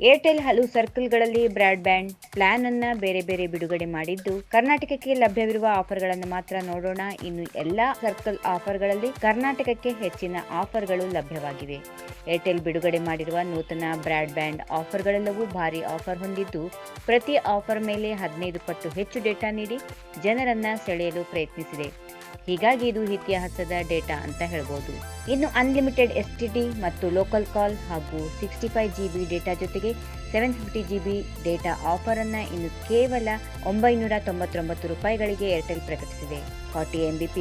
Airtel ಹಲವು ಸರ್ಕಲ್ಗಳಲ್ಲಿ broadband plan ಅನ್ನ ಬೇರೆ ಬೇರೆ ಬಿಡುಗಡೆ ಮಾಡಿದ್ದು, ಕರ್ನಾಟಕಕ್ಕೆ ಲಭ್ಯವಿರುವ ಆಫರ್ಗಳನ್ನು ಮಾತ್ರ ನೋಡೋಣ. ಇನ್ನು ಎಲ್ಲಾ ಸರ್ಕಲ್ ಆಫರ್ಗಳಲ್ಲಿ ಕರ್ನಾಟಕಕ್ಕೆ ಹೆಚ್ಚಿನ ಆಫರ್ಗಳು ಲಭ್ಯವಾಗಿವೆ. ಏರ್ಟೆಲ್ ಬಿಡುಗಡೆ ಮಾಡಿರುವ ನೂತನ ಬ್ರಾಡ್ಬ್ಯಾಂಡ್ ಆಫರ್ಗಳೆಲ್ಲವೂ ಭಾರಿ ಆಫರ್ ಹೊಂದಿದ್ದು, ಪ್ರತಿ ಆಫರ್ ಮೇಲೆ ಹದಿನೈದು ಪಟ್ಟು ಹೆಚ್ಚು ಡೇಟಾ ನೀಡಿ ಜನರನ್ನ ಸೆಳೆಯಲು ಪ್ರಯತ್ನಿಸಿದೆ. ಹೀಗಾಗಿ ಇದು ಇತಿಹಾಸದ ಡೇಟಾ ಅಂತ ಹೇಳ್ಬೋದು. ಇನ್ನು ಅನ್ಲಿಮಿಟೆಡ್ ಎಸ್ ಮತ್ತು ಲೋಕಲ್ ಕಾಲ್ ಹಾಗೂ sixty five G B data ಜೊತೆಗೆ seven fifty G B data ಆಫರನ್ನು ಇನ್ನು ಕೇವಲ ಒಂಬೈನೂರ ತೊಂಬತ್ತೊಂಬತ್ತು ರೂಪಾಯಿಗಳಿಗೆ ಏರ್ಟೆಲ್ ಪ್ರಕಟಿಸಿದೆ. ಫಾರ್ಟಿ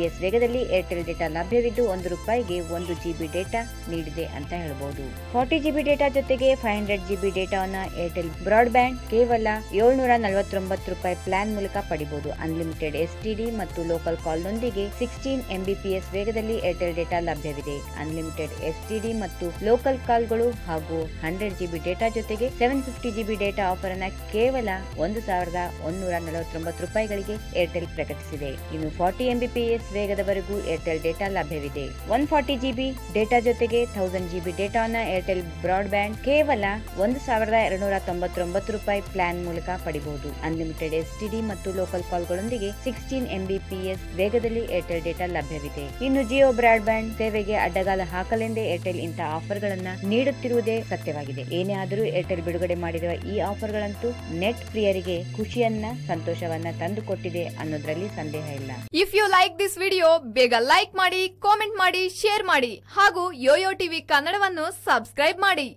ಎಸ್ ವೇಗದಲ್ಲಿ ಏರ್ಟೆಲ್ ಡೇಟಾ ಲಭ್ಯವಿದ್ದು ಒಂದು ರೂಪಾಯಿಗೆ ಒಂದು ಜಿ ಬಿ ಡೇಟಾ ನೀಡಿದೆ ಅಂತ ಹೇಳಬಹುದು ಫಾರ್ಟಿ ಜಿಬಿ ಡೇಟಾ ಜೊತೆಗೆ ಫೈವ್ ಹಂಡ್ರೆಡ್ ಜಿ ಬಿ ಡೇಟಾವನ್ನು ಏರ್ಟೆಲ್ ಬ್ರಾಡ್ಬ್ಯಾಂಡ್ ಕೇವಲ ಏಳ್ನೂರ ನಲವತ್ತೊಂಬತ್ತು ರೂಪಾಯಿ ಪ್ಲಾನ್ ಮೂಲಕ ಪಡಿಬಹುದು ಅನ್ಲಿಮಿಟೆಡ್ ಎಸ್ ಟಿ ಡಿ ಮತ್ತು local ಕಾಲ್ನೊಂದಿಗೆ sixteen M B P S ವೇಗದಲ್ಲಿ ಏರ್ಟೆಲ್ ಡೇಟಾ ಲಭ್ಯವಿದೆ. ಅನ್ಲಿಮಿಟೆಡ್ ಎಸ್ ಮತ್ತು ಲೋಕಲ್ ಕಾಲ್ಗಳು ಹಾಗೂ ಹಂಡ್ರೆಡ್ ಜಿಬಿ ಡೇಟಾ ಜೊತೆಗೆ seven fifty GB data offer ಅನ್ನ ಕೇವಲ ಒಂದು ಸಾವಿರದ ಒಂದೂರ ನಲವತ್ತೊಂಬತ್ತು ರೂಪಾಯಿಗಳಿಗೆ ಏರ್ಟೆಲ್ ಪ್ರಕಟಿಸಿದೆ. ಇನ್ನು ಫಾರ್ಟಿ ಎಂಬಿಪಿಎಸ್ ವೇಗದವರೆಗೂ ಏರ್ಟೆಲ್ ಡೇಟಾ ಲಭ್ಯವಿದೆ. ಒನ್ ಫಾರ್ಟಿ ಜಿಬಿ ಡೇಟಾ ಜೊತೆಗೆ ಥೌಸಂಡ್ ಜಿಬಿ ಡೇಟಾನ ಏರ್ಟೆಲ್ ಬ್ರಾಡ್ಬ್ಯಾಂಡ್ ಕೇವಲ ಒಂದು ಸಾವಿರದ ಎರಡುನೂರ ತೊಂಬತ್ತೊಂಬತ್ತು ರೂಪಾಯಿ ಪ್ಲಾನ್ ಮೂಲಕ ಪಡಿಬಹುದು ಅನ್ಲಿಮಿಟೆಡ್ ಎಸ್ ಮತ್ತು ಲೋಕಲ್ ಕಾಲ್ಗಳೊಂದಿಗೆ ಸಿಕ್ಸ್ಟೀನ್ ಎಂಬಿಪಿಎಸ್ ವೇಗದಲ್ಲಿ ಏರ್ಟೆಲ್ ಡೇಟಾ ಲಭ್ಯವಿದೆ. ಇನ್ನು ಜಿಯೋ ಬ್ರಾಡ್ಬ್ಯಾಂಡ್ ಸೇವೆಗೆ ಅಡ್ಡಗಾಲ ಹಾಕಲೆಂದೇ ಏರ್ಟೆಲ್ ಇಂತಹ ಆಫರ್ಗಳನ್ನು ನೀಡುತ್ತಿರುವುದೇ ಸತ್ಯವಾಗಿದೆ. ಏನೇ ಆದರೂ ಏರ್ಟೆಲ್ ಬಿಡುಗಡೆ ಮಾಡಿರುವ ಈ ಆಫರ್ಗಳಂತೂ ನೆಟ್ ಪ್ರಿಯರಿಗೆ ಖುಷಿಯನ್ನ, ಸಂತೋಷವನ್ನ ತಂದುಕೊಟ್ಟಿದೆ ಅನ್ನೋದ್ರಲ್ಲಿ ಸಂದೇಹ ಇಲ್ಲ. If you like this video ಬೇಗ ಲೈಕ್ ಮಾಡಿ ಕಾಮೆಂಟ್ ಮಾಡಿ ಶೇರ್ ಮಾಡಿ ಹಾಗೂ ಯೋಯೋ ಟಿವಿ ಕನ್ನಡವನ್ನು ಸಬ್ಸ್ಕ್ರೈಬ್ ಮಾಡಿ.